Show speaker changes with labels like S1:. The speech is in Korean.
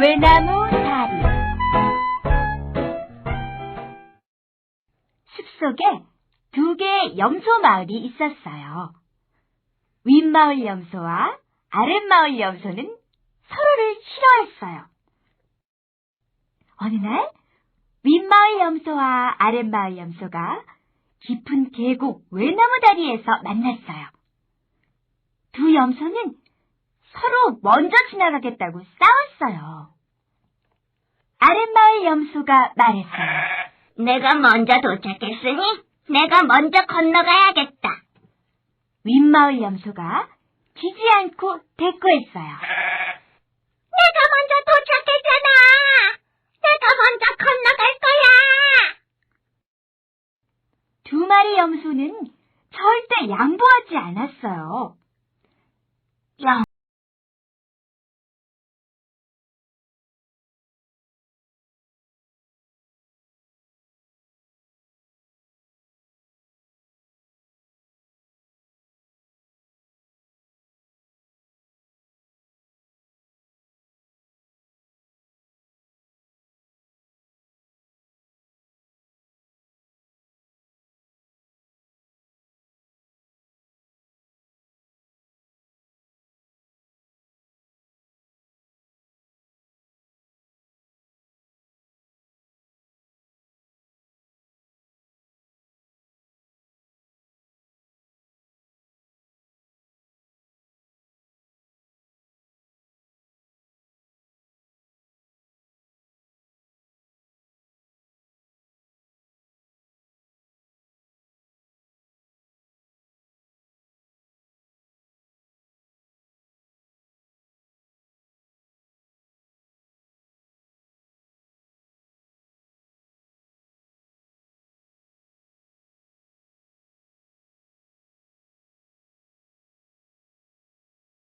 S1: 외나무 다리 숲속에 두 개의 염소 마을이 있었어요. 윗마을 염소와 아랫마을 염소는 서로를 싫어했어요. 어느 날 윗마을 염소와 아랫마을 염소가 깊은 계곡 외나무 다리에서 만났어요. 두 염소는 서로 먼저 지나가겠다고 싸웠어요. 아랫마을 염소가 말했어요.
S2: 내가 먼저 도착했으니 내가 먼저 건너가야겠다.
S1: 윗마을 염소가 지지 않고 대꾸했어요.
S2: 내가 먼저 도착했잖아. 내가 먼저 건너갈 거야.
S1: 두 마리 염소는 절대 양보하지 않았어요.
S2: 야,